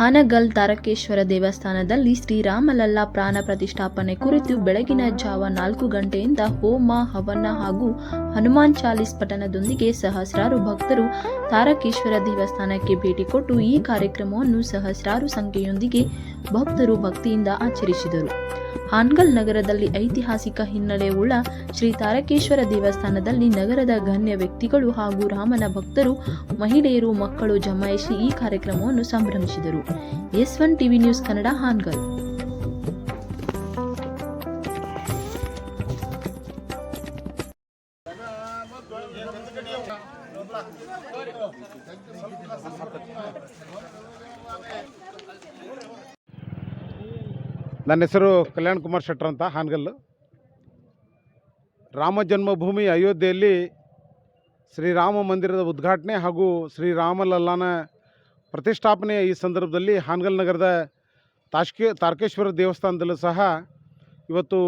ಹಾನಗಲ್ ತಾರಕೇಶ್ವರ ದೇವಸ್ಥಾನದಲ್ಲಿ ಶ್ರೀರಾಮಲಲ್ಲಾ ಪ್ರಾಣ ಪ್ರತಿಷ್ಠಾಪನೆ ಕುರಿತು ಬೆಳಗಿನ ಜಾವ ನಾಲ್ಕು ಗಂಟೆಯಿಂದ ಹೋಮ, ಹವನ ಹಾಗೂ ಹನುಮಾನ್ ಚಾಲಿಸ್ ಪಠಣದೊಂದಿಗೆ ಸಹಸ್ರಾರು ಭಕ್ತರು ತಾರಕೇಶ್ವರ ದೇವಸ್ಥಾನಕ್ಕೆ ಭೇಟಿ ಕೊಟ್ಟು ಈ ಕಾರ್ಯಕ್ರಮವನ್ನು ಸಹಸ್ರಾರು ಸಂಖ್ಯೆಯೊಂದಿಗೆ ಭಕ್ತರು ಭಕ್ತಿಯಿಂದ ಆಚರಿಸಿದರು. ಹಾನ್ಗಲ್ ನಗರದಲ್ಲಿ ಐತಿಹಾಸಿಕ ಹಿನ್ನೆಲೆಯುಳ್ಳ ಶ್ರೀ ತಾರಕೇಶ್ವರ ದೇವಸ್ಥಾನದಲ್ಲಿ ನಗರದ ಗಣ್ಯ ವ್ಯಕ್ತಿಗಳು ಹಾಗೂ ರಾಮನ ಭಕ್ತರು, ಮಹಿಳೆಯರು, ಮಕ್ಕಳು ಜಮಾಯಿಸಿ ಈ ಕಾರ್ಯಕ್ರಮವನ್ನು ಸಂಭ್ರಮಿಸಿದರು. S one TV news Kannada Hangal. ನನ್ನ ಹೆಸರು ಕಲ್ಯಾಣ್ ಕುಮಾರ್ ಶೆಟ್ರ್ ಅಂತ, ಹಾನಗಲ್ಲು. ರಾಮ ಜನ್ಮಭೂಮಿ ಅಯೋಧ್ಯೆಯಲ್ಲಿ ಶ್ರೀರಾಮ ಮಂದಿರದ ಉದ್ಘಾಟನೆ ಹಾಗೂ ಶ್ರೀರಾಮಲಲ್ಲಾನ ಪ್ರತಿಷ್ಠಾಪನೆ ಈ ಸಂದರ್ಭದಲ್ಲಿ ಹಾನಗಲ್ ನಗರದ ತಾಶ್ಕೆ ತಾರಕೇಶ್ವರ ದೇವಸ್ಥಾನದಲ್ಲೂ ಸಹ ಇವತ್ತು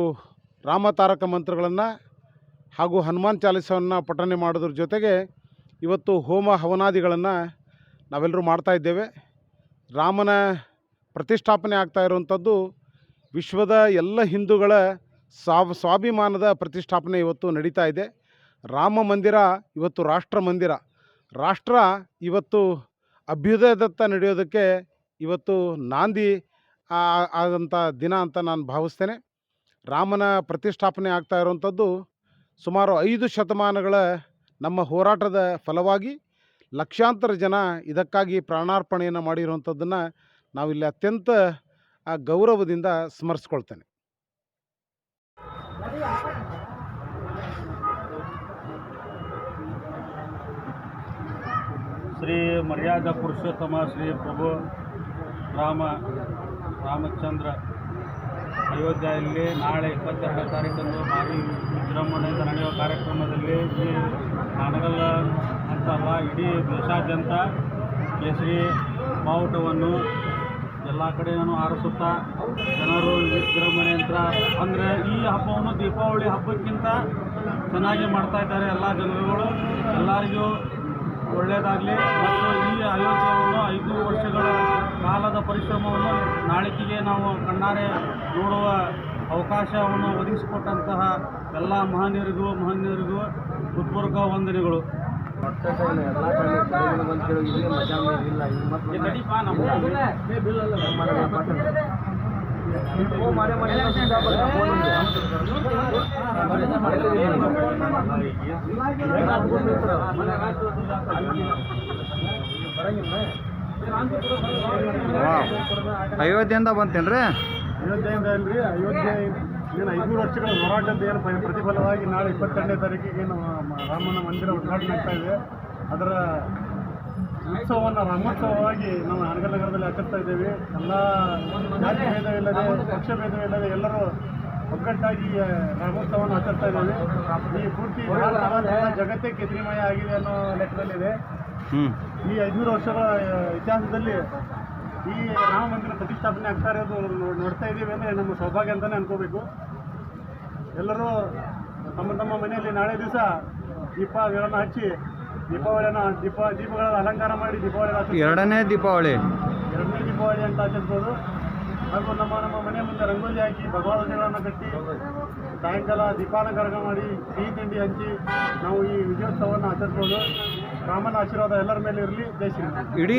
ರಾಮ ತಾರಕ ಮಂತ್ರಗಳನ್ನು ಹಾಗೂ ಹನುಮಾನ್ ಚಾಲಿಸವನ್ನು ಪಠನೆ ಮಾಡೋದ್ರ ಜೊತೆಗೆ ಇವತ್ತು ಹೋಮ ಹವನಾದಿಗಳನ್ನು ನಾವೆಲ್ಲರೂ ಮಾಡ್ತಾ ಇದ್ದೇವೆ. ರಾಮನ ಪ್ರತಿಷ್ಠಾಪನೆ ಆಗ್ತಾ ಇರುವಂಥದ್ದು ವಿಶ್ವದ ಎಲ್ಲ ಹಿಂದೂಗಳ ಸ್ವಾಭ್ ಸ್ವಾಭಿಮಾನದ ಪ್ರತಿಷ್ಠಾಪನೆ ಇವತ್ತು ನಡೀತಾ ಇದೆ. ರಾಮ ಮಂದಿರ ಇವತ್ತು ರಾಷ್ಟ್ರ ಮಂದಿರ. ರಾಷ್ಟ್ರ ಇವತ್ತು ಅಭ್ಯುದಯದತ್ತ ನಡೆಯೋದಕ್ಕೆ ಇವತ್ತು ನಾಂದಿ ಆದಂಥ ದಿನ ಅಂತ ನಾನು ಭಾವಿಸ್ತೇನೆ. ರಾಮನ ಪ್ರತಿಷ್ಠಾಪನೆ ಆಗ್ತಾ ಇರುವಂಥದ್ದು ಸುಮಾರು ಐದು ಶತಮಾನಗಳ ನಮ್ಮ ಹೋರಾಟದ ಫಲವಾಗಿ ಲಕ್ಷಾಂತರ ಜನ ಇದಕ್ಕಾಗಿ ಪ್ರಾಣಾರ್ಪಣೆಯನ್ನು ಮಾಡಿರುವಂಥದ್ದನ್ನು ನಾವಿಲ್ಲಿ ಅತ್ಯಂತ ಆ ಗೌರವದಿಂದ ಸ್ಮರಿಸ್ಕೊಳ್ತೇನೆ. ಶ್ರೀ ಮರ್ಯಾದ ಪುರುಷೋತ್ತಮ ಶ್ರೀ ಪ್ರಭು ರಾಮ, ರಾಮಚಂದ್ರ ಅಯೋಧ್ಯೆಯಲ್ಲಿ ನಾಳೆ ಇಪ್ಪತ್ತೆರಡನೇ ತಾರೀಕಂದು ಭಾರಿ ವಿಜೃಂಭಣೆಯಿಂದ ನಡೆಯುವ ಕಾರ್ಯಕ್ರಮದಲ್ಲಿ ಶ್ರೀ ನಾಡಗಲ್ಲ ಅಂತಲ್ಲ, ಇಡೀ ದೇಶಾದ್ಯಂತ ಕೇಸರಿ ಬಾವುಟವನ್ನು ಎಲ್ಲ ಕಡೆಯೂ ಹಾರಿಸುತ್ತಾ ಜನರು ವಿಜೃಂಭಣೆಯಿಂದ ಅಂದರೆ ಈ ಹಬ್ಬವನ್ನು ದೀಪಾವಳಿ ಹಬ್ಬಕ್ಕಿಂತ ಚೆನ್ನಾಗಿ ಮಾಡ್ತಾ ಇದ್ದಾರೆ ಎಲ್ಲ ಜನರುಗಳು. ಎಲ್ಲರಿಗೂ ಒಳ್ಳೆಯದಾಗಲಿ ಮತ್ತು ಈ ಅಯೋಧ್ಯೆಯನ್ನು ಐದು ವರ್ಷಗಳ ಕಾಲದ ಪರಿಶ್ರಮವನ್ನು ನಾಳಿಕೆಗೆ ನಾವು ಕಣ್ಣಾರೆ ನೋಡುವ ಅವಕಾಶವನ್ನು ಒದಗಿಸಿಕೊಟ್ಟಂತಹ ಎಲ್ಲ ಮಹನೀಯರಿಗೂ ಮಹನೀಯರಿಗೂ ಹೃತ್ಪೂರ್ವಕ ವಂದನೆಗಳು. ಅಯೋಧ್ಯೆಯಿಂದ ಬಂತೇನ್ರಿ? ಅಯೋಧ್ಯೆಯಿಂದ ಅಲ್ರಿ ಅಯೋಧ್ಯೆ ಏನು ಐನೂರು ವರ್ಷಗಳ ಹೋರಾಟದ ಏನು ಪ್ರತಿಫಲವಾಗಿ ನಾಳೆ ಇಪ್ಪತ್ತೆರಡನೇ ತಾರೀಕಿಗೆ ಏನು ರಾಮನ ಮಂದಿರ ಉದ್ಘಾಟನೆ ಆಗ್ತಾ ಇದೆ. ಅದರ ಉತ್ಸವವನ್ನು ರಾಮೋತ್ಸವವಾಗಿ ನಾವು ಹಾನಗಲ್ ನಗರದಲ್ಲಿ ಆಚರಿಸ್ತಾ ಇದ್ದೇವೆ. ಎಲ್ಲ ಜಾತಿ ಭೇದವಿಲ್ಲದೆ ಪಕ್ಷ ಭೇದವಿಲ್ಲದೆ ಎಲ್ಲರೂ ಒಗ್ಗಟ್ಟಾಗಿ ರಾಮೋತ್ಸವವನ್ನು ಆಚರಿಸ್ತಾ ಇದ್ದೇವೆ. ಈ ಪೂರ್ತಿ ಜಗತ್ತೇ ಕೇಸರಿಮಯ ಆಗಿದೆ ಅನ್ನೋ ಲೆಕ್ಕದಲ್ಲಿದೆ. ಈ ಐದುನೂರು ವರ್ಷಗಳ ಇತಿಹಾಸದಲ್ಲಿ ಈ ರಾಮಮಂದಿರ ಪ್ರತಿಷ್ಠಾಪನೆ ಆಗ್ತಾ ಇರೋದು ನೋಡ್ತಾ ಇದ್ದೀವಿ ಅಂದರೆ ನಮ್ಮ ಸೌಭಾಗ್ಯ ಅಂತಲೇ ಅನ್ಕೋಬೇಕು. ಎಲ್ಲರೂ ತಮ್ಮ ತಮ್ಮ ಮನೆಯಲ್ಲಿ ನಾಳೆ ದಿವಸ ದೀಪಗಳನ್ನು ಹಚ್ಚಿ ದೀಪಾವಳಿಯನ್ನು ದೀಪ ದೀಪಗಳ ಅಲಂಕಾರ ಮಾಡಿ ದೀಪಾವಳಿ. ಎರಡನೇ ದೀಪಾವಳಿ. ಎರಡನೇ ದೀಪಾವಳಿ ಅಂತ ಆಚರಿಸ್ಬೋದು. ಹಾಗೂ ನಮ್ಮ ನಮ್ಮ ಮನೆ ಮುಂದೆ ರಂಗೋಲಿ ಹಾಕಿ ಭಗವದ್ಗೀತೆಗಳನ್ನು ಕಟ್ಟಿ ಸಾಯಂಕಾಲ ದೀಪಾಲಂಕಾರ ಮಾಡಿ ಸಿಹಿ ತಿಂಡಿ ಹಂಚಿ ನಾವು ಈ ವಿಜಯೋತ್ಸವವನ್ನು ಆಚರಿಸ್ಬೋದು. ರಾಮನ ಆಶೀರ್ವಾದ ಎಲ್ಲರ ಮೇಲೆ ಇರಲಿ. ಜೈ ಶ್ರೀರಾಮ್. ಇಡೀ